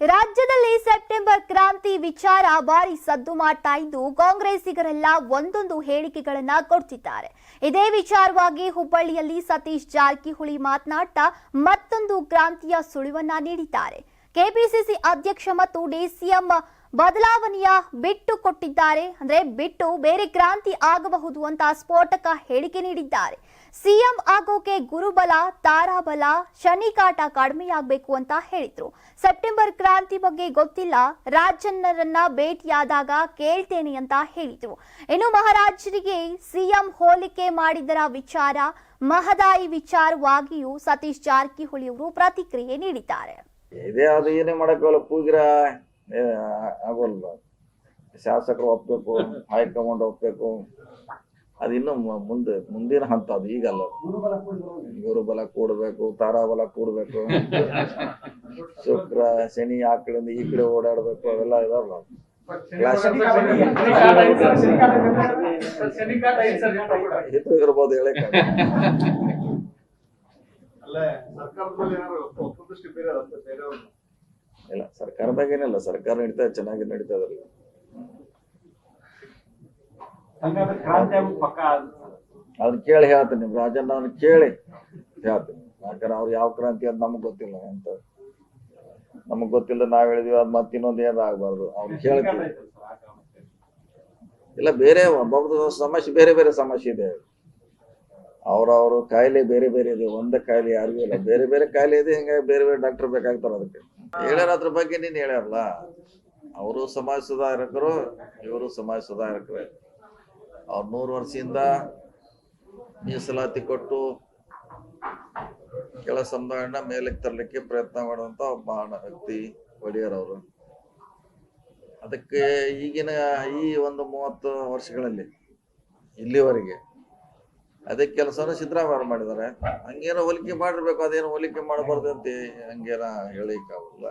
ರಾಜ್ಯದಲ್ಲಿ ಸೆಪ್ಟೆಂಬರ್ ಕ್ರಾಂತಿ ವಿಚಾರ ಭಾರಿ ಸದ್ದು ಮಾಡ್ತಾ ಇದ್ದು, ಕಾಂಗ್ರೆಸ್ಸಿಗರೆಲ್ಲ ಒಂದೊಂದು ಹೇಳಿಕೆಗಳನ್ನ ಕೊಡ್ತಿದ್ದಾರೆ. ಇದೇ ವಿಚಾರವಾಗಿ ಹುಬ್ಬಳ್ಳಿಯಲ್ಲಿ ಸತೀಶ್ ಜಾರಕಿಹೊಳಿ ಮಾತನಾಡ್ತಾ ಮತ್ತೊಂದು ಕ್ರಾಂತಿಯ ಸುಳಿವನ್ನ ನೀಡಿದ್ದಾರೆ. ಕೆಪಿಸಿಸಿ ಅಧ್ಯಕ್ಷ ಮತ್ತು ಡಿಸಿಎಂ ಬದಲಾವಣೆಯ ಬಿಟ್ಟು ಕೊಟ್ಟಿದ್ದಾರೆ. ಅಂದ್ರೆ ಬಿಟ್ಟು ಬೇರೆ ಕ್ರಾಂತಿ ಆಗಬಹುದು ಅಂತ ಸ್ಫೋಟಕ ಹೇಳಿಕೆ ನೀಡಿದ್ದಾರೆ. ಸಿಎಂ ಆಗೋಕೆ ಗುರುಬಲ, ತಾರಾಬಲ, ಶನಿಕಾಟ ಕಡಿಮೆಯಾಗಬೇಕು ಅಂತ ಹೇಳಿದ್ರು. ಸೆಪ್ಟೆಂಬರ್ ಕ್ರಾಂತಿ ಬಗ್ಗೆ ಗೊತ್ತಿಲ್ಲ. ರಾಜನ್ನರನ್ನ ಭೇಟಿಯಾದಾಗ ಕೇಳ್ತೇನೆ ಅಂತ ಹೇಳಿದ್ರು. ಇನ್ನು ಮಹಾರಾಜರಿಗೆ ಸಿಎಂ ಹೋಲಿಕೆ ಮಾಡಿದರ ವಿಚಾರ, ಮಹದಾಯಿ ವಿಚಾರವಾಗಿಯೂ ಸತೀಶ್ ಜಾರಕಿಹೊಳಿ ಅವರು ಪ್ರತಿಕ್ರಿಯೆ ನೀಡಿದ್ದಾರೆ. ಆಗೋಲ್ಲ. ಶಾಸಕರು ಒಪ್ಪಬೇಕು ಹೈಕಮಾಂಡ್ ಒಪ್ಪಬೇಕು ಅದು ಇನ್ನು ಮು- ಮುಂದೆ, ಮುಂದಿನ ಹಂತ ಅದು, ಈಗಲ್ಲ. ಗುರುಬಲ ಕೂಡ್ಬೇಕು ತಾರಾಬಲ ಕೂಡಬೇಕು. ಶುಕ್ರ, ಶನಿ ಆ ಕಡೆಯಿಂದ ಈ ಕಡೆ ಓಡಾಡಬೇಕು, ಅವೆಲ್ಲ ಇದಾವಲ್ಲ. ಇರ್ಬೋದು ಇಲ್ಲ ಸರ್ಕಾರದಾಗ ಏನಿಲ್ಲ ಸರ್ಕಾರ ನಡೀತಾ ಚೆನ್ನಾಗಿ ನಡೀತಾ ಇದ್ರಲ್ಲ ಪಕ್ಕ ಅದನ್ನ ಕೇಳಿ ಹೇಳ್ತೀನಿ ನಿಮ್ ರಾಜಣ್ಣ ಅವ್ನ ಕೇಳಿ ಹೇಳ್ತೀನಿ. ಯಾಕಂದ್ರೆ ಅವ್ರು ಯಾವ ಕ್ರಾಂತಿ ಅಂತ ನಮಗ್ ಗೊತ್ತಿಲ್ಲ ಅಂತ. ನಮಗ್ ಗೊತ್ತಿಲ್ಲ ನಾವ್ ಹೇಳಿದೀವಿ ಅದ್ ಮತ್ತೆ ಇನ್ನೊಂದ್ ಏನಾರ ಆಗ್ಬಾರ್ದು? ಅವ್ರು ಕೇಳ್ತೀವಿ ಇಲ್ಲ ಬೇರೆ ಒಬ್ಬೊಬ್ರದ ಸಮಸ್ಯೆ ಬೇರೆ ಬೇರೆ ಸಮಸ್ಯೆ ಇದೆ. ಅವ್ರವ್ರ ಕಾಯಿಲೆ ಬೇರೆ ಬೇರೆ ಇದೆ ಒಂದ ಕಾಯಿಲೆ ಯಾರಿಗೂ ಇಲ್ಲ. ಬೇರೆ ಬೇರೆ ಕಾಯಿಲೆ ಇದೆ ಹಿಂಗಾಗಿ ಬೇರೆ ಬೇರೆ ಡಾಕ್ಟರ್ ಬೇಕಾಗ್ತಾರ ಅದಕ್ಕೆ. ಹೇಳ್ಯಾರ ಅದ್ರ ಬಗ್ಗೆ ನೀನ್ ಹೇಳ್ಯಾರಲ್ಲ? ಅವರು ಸಮಾಜ ಸುಧಾರಕರು, ಇವರು ಸಮಾಜ ಸುಧಾರಕರೇ. ಅವ್ರ ನೂರು ವರ್ಷದಿಂದ ಮೀಸಲಾತಿ ಕೊಟ್ಟು ಕೆಳ ಸಮುದಾಯನ ಮೇಲಕ್ಕೆ ತರಲಿಕ್ಕೆ ಪ್ರಯತ್ನ ಮಾಡುವಂತ ಒಬ್ಬ ವ್ಯಕ್ತಿ ಒಡೆಯರ್ ಅವರು. ಅದಕ್ಕೆ ಈಗಿನ ಈ ಒಂದು ಮೂವತ್ತು ವರ್ಷಗಳಲ್ಲಿ ಇಲ್ಲಿವರೆಗೆ ಅದೇ ಕೆಲಸನ ಸಿದ್ದರಾಮಯ್ಯ ಮಾಡಿದ್ದಾರೆ. ಹಂಗೇನೋ ಹೋಲಿಕೆ ಮಾಡಿರ್ಬೇಕು, ಅದೇನೋ ಹೋಲಿಕೆ ಮಾಡಬಾರ್ದು ಅಂತ ಹಂಗೇನ ಹೇಳಿಕ್ಕಾಗಲ್ಲ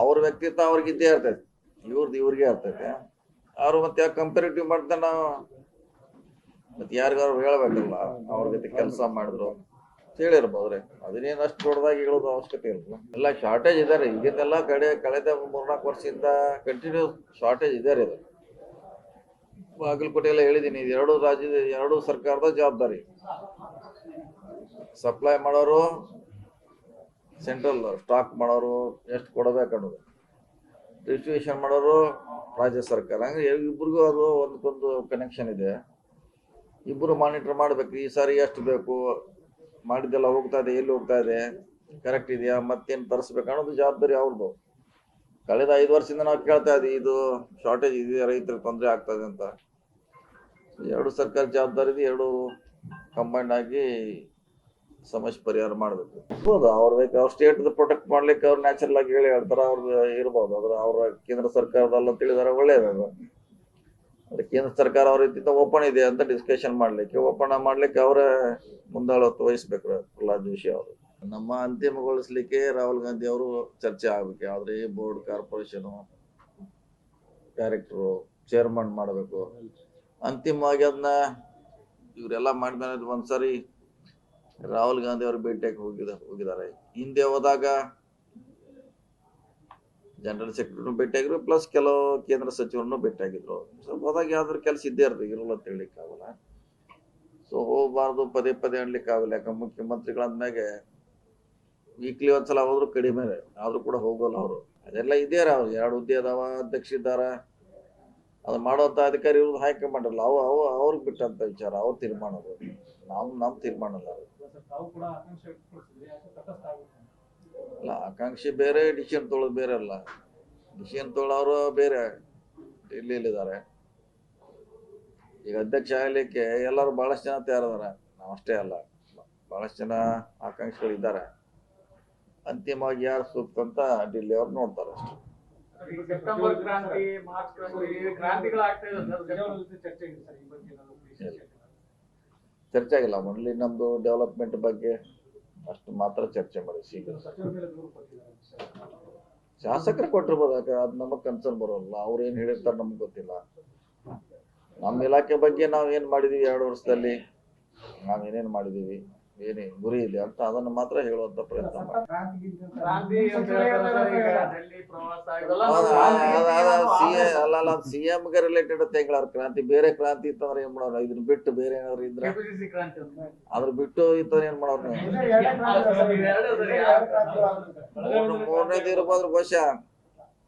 ಅವ್ರ ವ್ಯಕ್ತಿತ್ವ ಅವ್ರಿಗೆ ಇದ್ದೇ ಇರ್ತೈತಿ. ಇವ್ರದ್ದು ಇವ್ರಿಗೆ ಇರ್ತೈತೆ. ಅವ್ರು ಮತ್ತೆ ಕಂಪೇರಿಟಿವ್ ಮಾಡ್ತಾ ನಾವು? ಮತ್ತೆ ಯಾರಿಗಾರು ಹೇಳ್ಬೇಕಲ್ಲ, ಅವ್ರ ಜೊತೆ ಕೆಲಸ ಮಾಡಿದ್ರು ಹೇಳಿರ್ಬೋದು ಹೇಳಿರ್ಬೋದ್ರಿ ಅದನ್ನೇನು ಅಷ್ಟು ದೊಡ್ಡದಾಗಿ ಹೇಳೋದು ಅವಶ್ಯಕತೆ ಇರಲ್ಲ ಎಲ್ಲ ಶಾರ್ಟೇಜ್ ಇದಾರೆ ಈಗಿಂದೆಲ್ಲ ಕಡೆ, ಕಳೆದ ಮೂರ್ನಾಲ್ಕು ವರ್ಷದಿಂದ ಕಂಟಿನ್ಯೂ ಶಾರ್ಟೇಜ್ ಇದಾರೆ ಇದು ಬಾಗಲಕೋಟೆ ಎಲ್ಲ ಹೇಳಿದ್ದೀನಿ. ಇದು ಎರಡು ರಾಜ್ಯದ, ಎರಡು ಸರ್ಕಾರದ ಜವಾಬ್ದಾರಿ. ಸಪ್ಲೈ ಮಾಡೋರು ಸೆಂಟ್ರಲ್ ಸ್ಟಾಕ್ ಮಾಡೋರು, ಎಷ್ಟು ಕೊಡಬೇಕು ಅನ್ನೋದು. ಡಿಸ್ಟ್ರಿಬ್ಯೂಷನ್ ಮಾಡೋರು, ರಾಜ್ಯ ಸರ್ಕಾರ. ಹಂಗೆ ಇಬ್ಬರಿಗೂ ಅದು ಒಂದಕ್ಕೊಂದು ಕನೆಕ್ಷನ್ ಇದೆ. ಇಬ್ಬರು ಮಾನಿಟರ್ ಮಾಡಬೇಕು. ಈ ಸಾರಿ ಎಷ್ಟು ಬೇಕು? ಮಾಡಿದ್ದೆಲ್ಲ ಹೋಗ್ತಾ ಇದೆ, ಎಲ್ಲಿ ಹೋಗ್ತಾ ಇದೆ? ಕರೆಕ್ಟ್ ಇದೆಯಾ? ಮತ್ತೇನು ತರಿಸ್ಬೇಕು ಅನ್ನೋದು ಜವಾಬ್ದಾರಿ ಅವ್ರದ್ದು ಕಳೆದ ಐದು ವರ್ಷದಿಂದ ನಾವು ಕೇಳ್ತಾ ಇದ್ದೀವಿ ಇದು ಶಾರ್ಟೇಜ್ ಇದೆ ರೈತರಿಗೆ ತೊಂದರೆ ಆಗ್ತದೆ ಅಂತ. ಎರಡು ಸರ್ಕಾರಿ ಜವಾಬ್ದಾರಿ ಎರಡು ಕಂಬೈಂಡ್ ಆಗಿ ಸಮಸ್ಯೆ ಪರಿಹಾರ ಮಾಡಬೇಕು. ಇರ್ಬೋದು ಅವ್ರ ಅವ್ರ ಸ್ಟೇಟ್ ಪ್ರೊಟೆಕ್ಟ್ ಮಾಡ್ಲಿಕ್ಕೆ ಅವ್ರು ನ್ಯಾಚುರಲ್ ಆಗಿ ಹೇಳಿ ಹೇಳ್ತಾರ, ಅವ್ರ ಇರ್ಬೋದು. ಅದ್ರ ಅವ್ರ ಕೇಂದ್ರ ಸರ್ಕಾರದಲ್ಲ ತಿಳಿದಾರೆ ಒಳ್ಳೇದ ಅದ್ರ ಕೇಂದ್ರ ಸರ್ಕಾರ ಅವ್ರ ರೀತಿಯಿಂದ ಓಪನ್ ಇದೆ ಅಂತ ಡಿಸ್ಕಷನ್ ಮಾಡ್ಲಿಕ್ಕೆ ಓಪನ್ ಮಾಡ್ಲಿಕ್ಕೆ ಅವರೇ ಮುಂದಾಳತ್ತು ವಹಿಸ್ಬೇಕು ಪ್ರಹ್ಲಾದ್ ಜೋಶಿ ಅವರು. ನಮ್ಮ ಅಂತಿಮಗೊಳಿಸ್ಲಿಕ್ಕೆ ರಾಹುಲ್ ಗಾಂಧಿ ಅವರು ಚರ್ಚೆ ಆಗ್ಬೇಕು. ಯಾವ್ದ್ರೆ ಬೋರ್ಡ್ ಕಾರ್ಪೊರೇಷನ್ ಡೈರೆಕ್ಟರು ಚೇರ್ಮನ್ ಮಾಡಬೇಕು. ಅಂತಿಮವಾಗಿ ಅದನ್ನ ಇವರೆಲ್ಲ ಮಾಡಿದ್ಮೇಲೆ ಒಂದ್ಸರಿ ರಾಹುಲ್ ಗಾಂಧಿ ಅವರು ಭೇಟಿಯಾಗಿ ಹೋಗಿದ, ಹೋಗಿದ್ದಾರೆ. ಹಿಂದೆ ಹೋದಾಗ ಜನರಲ್ ಸೆಕ್ರೆಟರಿನೂ ಭೇಟಿಯಾಗಿದ್ರು ಪ್ಲಸ್ ಕೆಲವು ಕೇಂದ್ರ ಸಚಿವರನ್ನು ಭೇಟಿಯಾಗಿದ್ರು ಸೊ ಹೋದಾಗ ಯಾವ್ದಾದ್ರು ಕೆಲಸ ಇದ್ದೇ ಇರ್ತದೆ, ಇರಲ್ಲ ಅಂತ ಹೇಳಲಿಕ್ಕಾಗಲ್ಲ ಸೊ ಹೋಗಬಾರ್ದು, ಪದೇ ಪದೇ ಹೇಳಲಿಕ್ಕೆ ಆಗಲ್ಲ. ಯಾಕಂದ್ರೆ ಮುಖ್ಯಮಂತ್ರಿಗಳಂದ್ಮೇಲೆ ವೀಕ್ಲಿ ಒಂದ್ಸಲ ಹೋದ್ರು ಕಡಿಮೆ ಆದ್ರೂ ಕೂಡ ಹೋಗೋಲ್ಲ ಅವರು. ಅದೆಲ್ಲ ಇದೇ ಅವ್ರು ಎರಡು ಹುದ್ದೆ ಅದಾವ, ಅಧ್ಯಕ್ಷ ಇದ್ದಾರ ಅದು ಮಾಡೋಂಥ ಅಧಿಕಾರಿ ಇವ್ರದ್ದು ಹೈಕಮಾಂಡ್ ಅಲ್ಲ ಅವು ಅವು, ಅವ್ರಿಗೆ ಬಿಟ್ಟಂತ ವಿಚಾರ, ಅವ್ರ ತೀರ್ಮಾನ ಅದು. ನಮ್ ನಮ್ ತೀರ್ಮಾನ ಅಲ್ಲ ಅಲ್ಲ ಆಕಾಂಕ್ಷಿ ಬೇರೆ ಡಿಸಿಷನ್ ತೊಳೋದು ಬೇರೆ ಅಲ್ಲ. ಡಿಸಿಷನ್ ತೊಳೋರು ಬೇರೆ ಡೆಲ್ಲಿಯಲ್ಲಿದ್ದಾರೆ ಈಗ ಅಧ್ಯಕ್ಷ ಆಗಲಿಕ್ಕೆ ಎಲ್ಲರೂ ಬಹಳಷ್ಟು ಜನ ತಯಾರದಾರ ನಾವು ಅಷ್ಟೇ ಅಲ್ಲ. ಬಹಳಷ್ಟು ಜನ ಆಕಾಂಕ್ಷಿಗಳು ಇದ್ದಾರೆ. ಅಂತಿಮವಾಗಿ ಯಾರು ಸೂಕ್ತ ಅಂತ ಡಿಲ್ಲಿ ಅವ್ರು ನೋಡ್ತಾರೆ ಅಷ್ಟೇ. ಈಗ ಸೆಪ್ಟೆಂಬರ್ ಕ್ರಾಂತಿ ಮಾರ್ಚ್ ಕ್ರಾಂತಿ ಕ್ರಾಂತಿಗಳಾಗ್ತಾ ಇದೆ ಸರ್. ಚರ್ಚೆ ಆಗಿದೆ ಸರ್ ಈ ಬಗ್ಗೆ ಏನಾದ್ರು ವಿಶೇಷ ಚರ್ಚೆ ಆಗಿಲ್ಲ ಮೊದಲಿ ನಮ್ದು ಡೆವಲಪ್ಮೆಂಟ್ ಬಗ್ಗೆ ಅಷ್ಟು ಮಾತ್ರ ಚರ್ಚೆ ಮಾಡಿ ಮೇಲೆ ಶಾಸಕರು ಕೊಟ್ಟಿರ್ಬೋದು ಯಾಕೆ ಅದು ನಮಗೆ ಕನ್ಸರ್ನ್ ಬರೋಲ್ಲ ಅವ್ರು ಏನು ಹೇಳಿರ್ತಾರೆ ನಮ್ಗೆ ಗೊತ್ತಿಲ್ಲ. ನಮ್ಮ ಇಲಾಖೆ ಬಗ್ಗೆ ನಾವು ಏನು ಮಾಡಿದೀವಿ ಎರಡು ವರ್ಷದಲ್ಲಿ ನಾವು ಏನೇನು ಮಾಡಿದೀವಿ. ಏನೇ ಗುರಿ ಇದೆ ಅಂತ ಅದನ್ನ ಮಾತ್ರ ಹೇಳುವಂತ ಪ್ರಯತ್ನ ಮಾಡಿ ಕ್ರಾಂತಿ ಅಂತ ಹೇಳ್ತಾರೆ ಈಗ ಡೆಲ್ಲಿ ಪ್ರವಾಸ ಇದೆಲ್ಲ ಸಿ ಅಲ್ಲ ಅಲ್ಲ ಸಿ ಗೆ ರಿಲೇಟೆಡ್ ಅಂತ ಹೇಳಾರ ಕ್ರಾಂತಿ ಬೇರೆ ಕ್ರಾಂತಿ ಇತ್ತಂದ್ರೆ ಏನ್ ಮಾಡೋರು? ಇದನ್ನ ಬಿಟ್ಟು ಬೇರೆ ಏನಾದ್ರು ಇದ್ರೆ? ಕೆಪಿಸಿಸಿ ಕ್ರಾಂತಿ ಅಂತ. ಅದ್ರ ಬಿಟ್ಟು ಇತ್ತಂದ್ರೆ ಏನ್ ಮಾಡೋರು ಮೂರನೇದು ಇರ್ಬೋದು ಬಹುಶಃ ಆ ಕ್ರಾಂತಿ ಏನಾದ್ರು ಬೆಳಗಾವಿ